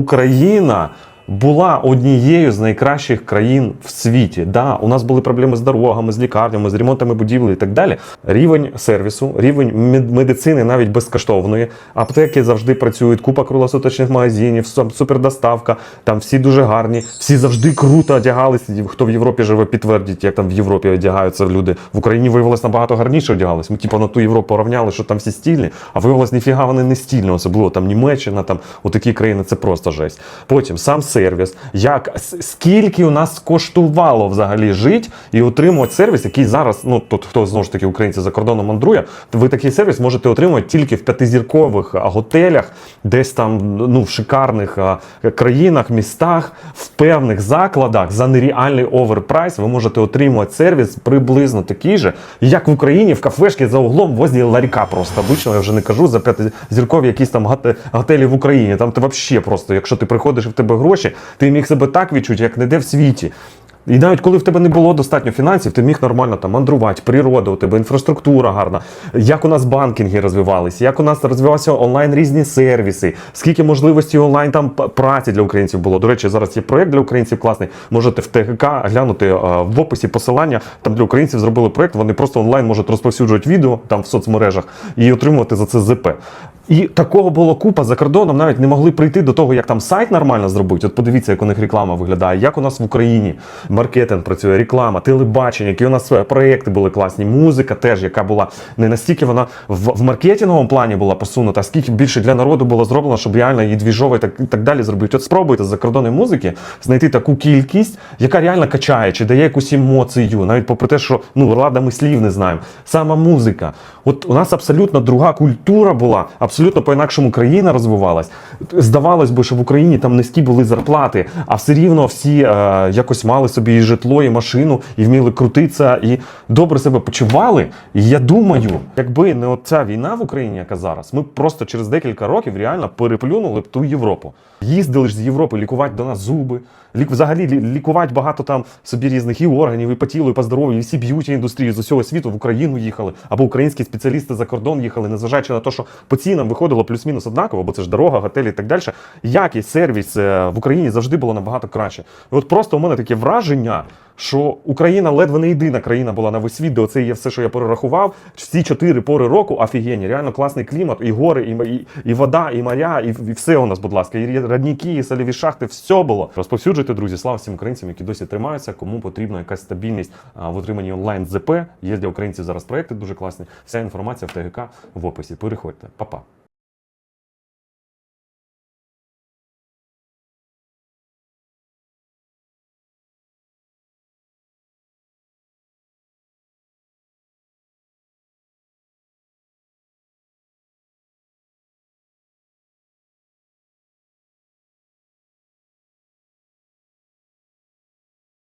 Україна була однією з найкращих країн в світі. Да, у нас були проблеми з дорогами, з лікарнями, з ремонтами будівель і так далі. Рівень сервісу, рівень медицини навіть безкоштовної. Аптеки завжди працюють, купа круглосуточних магазинів, супердоставка. Там всі дуже гарні, всі завжди круто одягались. Хто в Європі живе, підтвердить, як там в Європі одягаються люди. В Україні виявилось набагато гарніше одягались. Ми типу на ту Європу порівняли, що там всі стільні, а виявилось ніфіга вони не стільні. Особливо там Німеччина, там отакі країни, це просто жесть. Потім сам сервіс. Як скільки у нас коштувало взагалі жити і отримувати сервіс, який зараз, ну тут хто знову ж таки українці за кордоном мандрує, ви такий сервіс можете отримувати тільки в п'ятизіркових готелях, десь там ну в шикарних країнах, містах, в певних закладах за нереальний оверпрайс ви можете отримувати сервіс приблизно такий же, як в Україні в кафешці за углом возле ларька просто. Обично я вже не кажу за п'ятизіркові якісь там готелі в Україні. Там ти взагалі просто, якщо ти приходиш і в тебе гроші, ти міг себе так відчути, як ніде в світі. І навіть коли в тебе не було достатньо фінансів, ти міг нормально там мандрувати, природа у тебе, інфраструктура гарна, як у нас банкінги розвивалися, як у нас розвивався онлайн різні сервіси, скільки можливостей онлайн там праці для українців було. До речі, зараз є проєкт для українців класний. Можете в ТГК глянути в описі посилання. Там для українців зробили проєкт. Вони просто онлайн можуть розповсюджувати відео там в соцмережах і отримувати за це ЗП. І такого було купа за кордоном, навіть не могли прийти до того, як там сайт нормально зробити. От подивіться, як у них реклама виглядає, як у нас в Україні маркетинг працює, реклама, телебачення, які у нас проекти були класні, музика теж, яка була не настільки вона в, в маркетинговому плані була посунута, а скільки більше для народу було зроблено, щоб реально її двіжово і так, і так далі зробити. От спробуйте за кордонної музики знайти таку кількість, яка реально качає, чи дає якусь емоцію, навіть попри те, що ну рада ми слів не знаємо. Сама музика. От у нас абсолютно друга культура була, по-інакшому країна розвивалась. Здавалось би, що в Україні там низькі були зарплати, а все рівно всі е, якось мали собі і житло, і машину, і вміли крутитися, і добре себе почували. І я думаю, якби не оця війна в Україні, яка зараз, ми просто через декілька років реально переплюнули б ту Європу. Їздили ж з Європи лікувати до нас зуби, лік, взагалі лікувати багато там собі різних і органів, і по тілу, і по здоров'ю, і всі б'юті індустрії з усього світу в Україну їхали, або українські спеціалісти за кордон їхали, незважаючи на те, що по цінам виходило плюс-мінус однаково, бо це ж дорога, готелі і так далі. Якість, сервіс е, в Україні завжди було набагато краще. І от просто у мене таке враження. Що Україна ледве не єдина країна була на весь світ, де оце є все, що я перерахував. Всі чотири пори року офігенні, реально класний клімат, і гори, і, і, і вода, і моря, і, і все у нас, будь ласка, і родніки, і соліві шахти, все було. Розповсюджуйте, друзі, слава всім українцям, які досі тримаються. Кому потрібна якась стабільність в отриманні онлайн ЗП. Є для українців зараз проекти дуже класні. Вся інформація в ТГК в описі. Переходьте, Па-па.